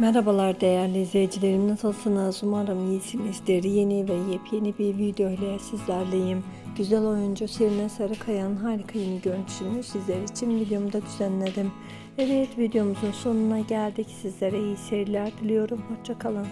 Merhabalar değerli izleyicilerim nasılsınız? Umarım iyisinizdir. Yeni ve yepyeni bir video ile sizlerleyim. Güzel oyuncu Sirne Sarıkaya'nın harika yeni görüntüsünü sizler için videomda düzenledim. Evet videomuzun sonuna geldik. Sizlere iyi seyirler diliyorum. Hoşçakalın.